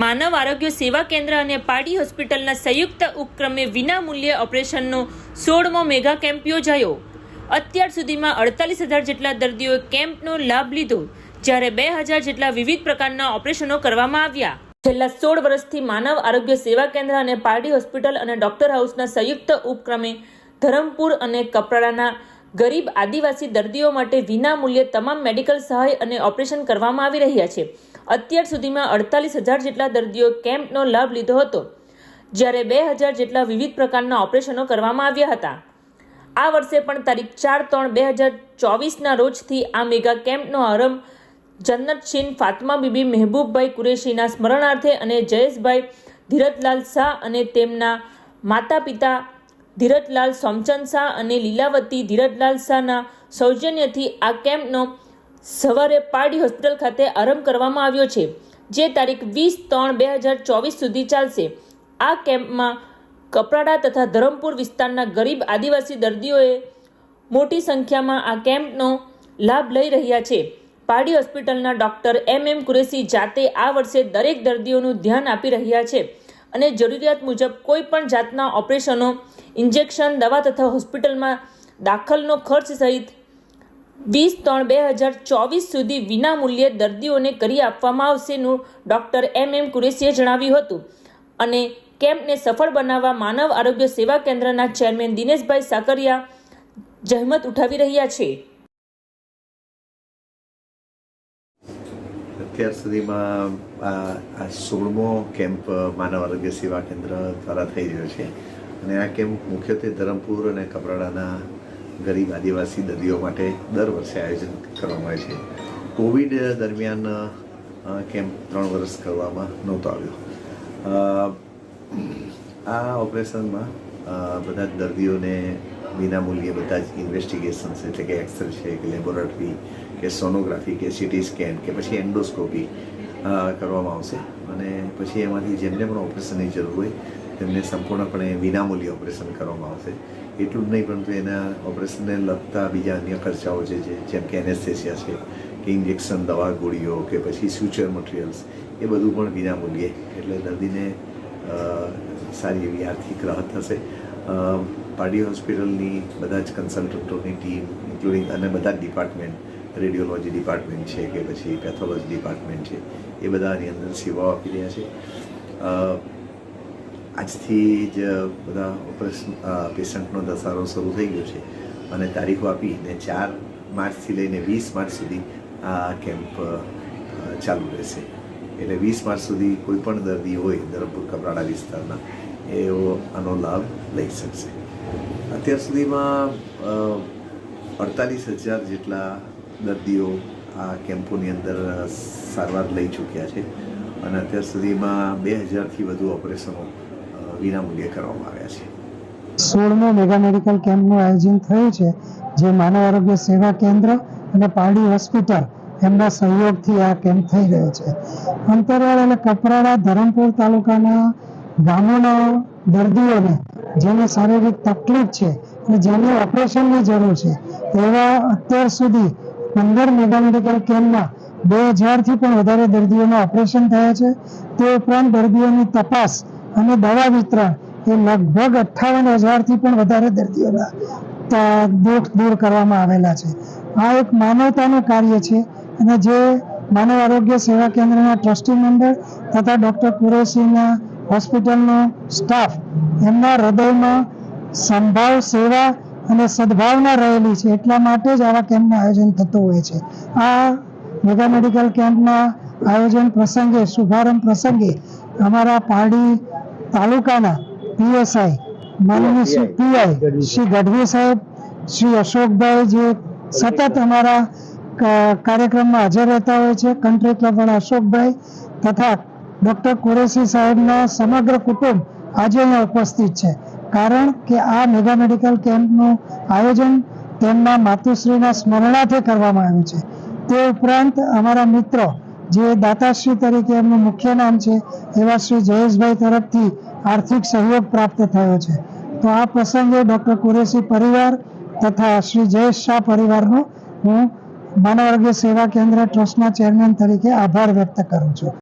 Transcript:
માનવ આરોગ્ય સેવા કેન્દ્ર અને પાડી હોસ્પિટલના સંયુક્ત ઉપક્રમે વિનામૂલ્યે ઓપરેશનનો સોળમો મેગા કેમ્પ યોજાયો. અત્યાર સુધીમાં અડતાલીસ હજાર જેટલા દર્દીઓએ કેમ્પનો લાભ લીધો, જ્યારે બે હજાર જેટલા વિવિધ પ્રકારના ઓપરેશનો કરવામાં આવ્યા. છેલ્લા સોળ વર્ષથી માનવ આરોગ્ય સેવા કેન્દ્ર અને પારડી હોસ્પિટલ અને ડોક્ટર હાઉસના સંયુક્ત ઉપક્રમે ધરમપુર અને કપરાડાના ગરીબ આદિવાસી દર્દીઓ માટે વિના મૂલ્યે તમામ મેડિકલ સહાય અને ઓપરેશન કરવામાં આવી રહ્યા છે. અત્યાર સુધીમાં અડતાલીસ હજાર જેટલા દર્દીઓ કેમ્પનો લાભ લીધો હતો, જ્યારે બે હજાર જેટલા વિવિધ પ્રકારના ઓપરેશનો કરવામાં આવ્યા હતા. આ વર્ષે પણ તારીખ ચાર ત્રણ બે હજાર ચોવીસના રોજથી આ મેગા કેમ્પનો આરંભ જન્નતશીન ફાતમા બીબી મહેબૂબભાઈ કુરેશીના સ્મરણાર્થે અને જયેશભાઈ ધીરજલાલ શાહ અને તેમના માતા પિતા ધીરજલાલ સોમચંદ શાહ અને લીલાવતી ધીરજલાલ શાહના સૌજન્યથી આ કેમ્પનો સવારે પારડી હોસ્પિટલ ખાતે આરંભ કરવામાં આવ્યો છે, જે તારીખ વીસ ત્રણ બે હજાર ચોવીસ સુધી ચાલશે. આ કેમ્પમાં કપરાડા તથા ધરમપુર વિસ્તારના ગરીબ આદિવાસી દર્દીઓએ મોટી સંખ્યામાં આ કેમ્પનો લાભ લઈ રહ્યા છે. પારડી હોસ્પિટલના ડોક્ટર એમ એમ કુરેશી જાતે આ વર્ષે દરેક દર્દીઓનું ધ્યાન આપી રહ્યા છે. અને જરૂરિયાત મુજબ કોઈ પણ જાતના ઓપરેશનો, ઇન્જેક્શન, દવા તથા હોસ્પિટલમાં દાખલનો ખર્ચ સહિત વીસ ત્રણ બે હજાર ચોવીસ સુધી વિનામૂલ્યે દર્દીઓને કરી આપવામાં આવશેનું ડોક્ટર એમ એમ કુરેશીએ જણાવ્યું હતું. અને કેમ્પને સફળ બનાવવા માનવ આરોગ્ય સેવા કેન્દ્રના ચેરમેન દિનેશભાઈ સાકરિયા જહેમત ઉઠાવી રહ્યા છે. અત્યાર સુધીમાં, આ આ સોળમો કેમ્પ, માનવ આરોગ્ય સેવા કેન્દ્ર દ્વારા થઈ રહ્યો છે. અને આ કેમ્પ મુખ્યત્વે ધરમપુર અને કપરાડાના ગરીબ આદિવાસી દર્દીઓ માટે દર વર્ષે આયોજન કરવામાં આવે છે. કોવિડ દરમિયાન કેમ્પ ત્રણ વર્ષ કરવામાં નહોતો આવ્યો. આ ઓપરેશનમાં બધા જ દર્દીઓને વિનામૂલ્યે બધા જ ઇન્વેસ્ટિગેશન્સ એટલે કે એક્સરે છે, કે લેબોરેટરી કે સોનોગ્રાફી કે સિટી સ્કેન કે પછી એન્ડોસ્કોપી કરવામાં આવશે. અને પછી એમાંથી જેમને પણ ઓપરેશનની જરૂર હોય, તેમને સંપૂર્ણપણે વિનામૂલ્યે ઓપરેશન કરવામાં આવશે. એટલું જ નહીં, પરંતુ એના ઓપરેશનને લગતા બીજા અન્ય ખર્ચાઓ જે છે જેમ કે એનેસ્થેસિયા છે, કે ઇન્જેક્શન દવા, ગોળીઓ, કે પછી સ્યુચર મટીરિયલ્સ એ બધું પણ વિનામૂલ્યે. એટલે દર્દીને સારી એવી આર્થિક રાહત થશે. પારડી હોસ્પિટલની બધા જ કન્સલ્ટન્ટોની ટીમ ઇન્ક્લુડિંગ અને બધા જ ડિપાર્ટમેન્ટ રેડિયોલોજી ડિપાર્ટમેન્ટ છે કે પછી પેથોલોજી ડિપાર્ટમેન્ટ છે, એ બધાની અંદર સેવાઓ આપી રહ્યા છે. આજથી જ બધા ઓપરેશન પેશન્ટનો દસારો શરૂ થઈ ગયો છે અને તારીખો આપીને ચાર માર્ચથી લઈને વીસ માર્ચ સુધી આ કેમ્પ ચાલુ રહેશે. એટલે વીસ માર્ચ સુધી કોઈ પણ દર્દી હોય ધરમપુર કપરાડા વિસ્તારના, એઓ આનો લાભ લઈ શકશે. અત્યાર સુધીમાં અડતાલીસ હજાર જેટલા દર્દીઓ આ કેમ્પોની અંદર સારવાર લઈ ચૂક્યા છે અને અત્યાર સુધીમાં બે હજારથી વધુ ઓપરેશનો વિનામૂલ્યે કરવામાં આવ્યા છે. સોળમો મેગા મેડિકલ કેમ્પનું આયોજન થયું છે, જે માનવ આરોગ્ય સેવા કેન્દ્ર અને પારડી હોસ્પિટલ એમના સહયોગથી આ કેમ્પ થઈ રહ્યો છે. અંતરવાળ અને કપરાડા ધરમપુર તાલુકાના ગામોના દર્દીઓને જેને શારીરિક તકલીફ છે અને જેને ઓપરેશનની જરૂર છે, એવા અત્યાર સુધી પંદર મેગા મેડિકલ કેમ્પમાં બે હજારથી પણ વધારે દર્દીઓના ઓપરેશન થયા છે. તે ઉપરાંત દર્દીઓની તપાસ અને દવા વિતરણ એ લગભગ અઠ્ઠાવન હજારથી પણ વધારે દર્દીઓના દુઃખ દૂર કરવામાં આવેલા છે. આ એક માનવતાનું કાર્ય છે. અને જે માનવ આરોગ્ય સેવા કેન્દ્રના ટ્રસ્ટી મેમ્બર તથા ડૉક્ટર કુરેશીના હોસ્પિટલનો સ્ટાફ, એમના હૃદયમાં સંભાવ, સેવા અને સદભાવના રહેલી છે. એટલા માટે જ આવા કેમ્પનું આયોજન થતું હોય છે. આ મેગા મેડિકલ કેમ્પના આયોજન પ્રસંગે, શુભારંભ પ્રસંગે અમારા પારડી તાલુકાના પીએસઆઈ માનનીય પીઆઈ શ્રી ગઢવી સાહેબ, શ્રી અશોકભાઈ જે સતત અમારા કાર્યક્રમમાં હાજર રહેતા હોય છે. કન્ટ્રી ક્લબવાળા અશોકભાઈ તથા ડૉક્ટર કુરેશી સાહેબના સમગ્ર કુટુંબ આજે અહીંયા ઉપસ્થિત છે. કારણ કે આ મેગા મેડિકલ કેમ્પનું આયોજન તેમના માતુશ્રીના સ્મરણાર્થે કરવામાં આવ્યું છે. તે ઉપરાંત અમારા મિત્રો જે દાતાશ્રી તરીકે એમનું મુખ્ય નામ છે, એવા શ્રી જયેશભાઈ તરફથી આર્થિક સહયોગ પ્રાપ્ત થયો છે. તો આ પ્રસંગે ડૉક્ટર કુરેશી પરિવાર તથા શ્રી જયેશ શાહ પરિવારનો હું માનવ આરોગ્ય સેવા કેન્દ્ર ટ્રસ્ટના ચેરમેન તરીકે આભાર વ્યક્ત કરું છું.